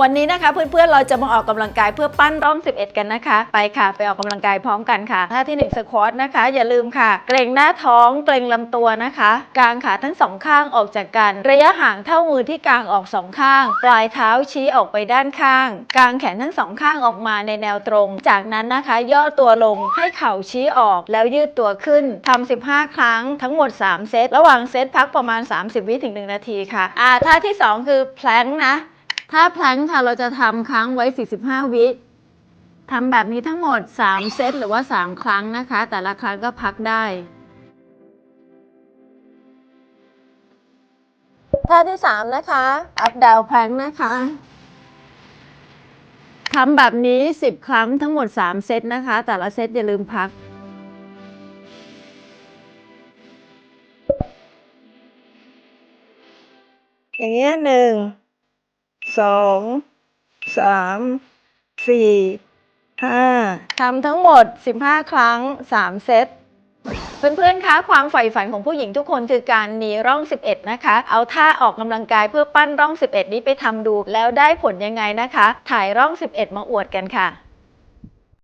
วันนี้นะคะเพื่อนๆเราจะมาออกกำลังกายเพื่อปั้นร่อง11 กันนะคะ ไปค่ะ ไปออกกำลังกายพร้อมกันค่ะท่าที่1สควอตนะคะ อย่าลืมค่ะ เกรงหน้าท้องเกรงลำตัวนะคะกางขาทั้งสองข้างออกจากกัน ระยะห่างเท่ามือที่กางออกสองข้าง ปลายเท้าชี้ออกไปด้านข้างกางแขนทั้งสองข้างออกมาในแนวตรง จากนั้นนะคะ ย่อตัวลงให้เข่าชี้ออกแล้วยืดตัวขึ้นทำ15 ครั้งทั้งหมด 3 เซตระหว่างเซตพักประมาณ 30 วิถึง1นาทีค่ะอ่าท่าที่ 2 คือแพลงนะ ถ้าแพลงค่ะเราจะทำค้างไว้ 45 วิทำแบบนี้ทั้งหมด 3 เซตหรือว่า 3 ครั้งนะคะ แต่ละครั้งก็พักได้ ท่าที่ 3 นะคะ อัพดาวแพลงนะคะทำแบบนี้ 10 ครั้งทั้งหมด 3 เซตนะคะ แต่ละเซตอย่าลืมพักอย่างเงี้ยหนึ่ง สองสามสี่ห้าทำทั้งหมด 15 ครั้ง 3 เซต เพื่อนๆ คะ ความใฝ่ฝันของผู้หญิงทุกคนคือการหนีร่อง 11 นะคะ เอาท่าออกกำลังกายเพื่อปั้นร่อง 11 นี้ไปทำดู แล้วได้ผลยังไงนะคะ ถ่ายร่อง 11 มาอวดกันค่ะ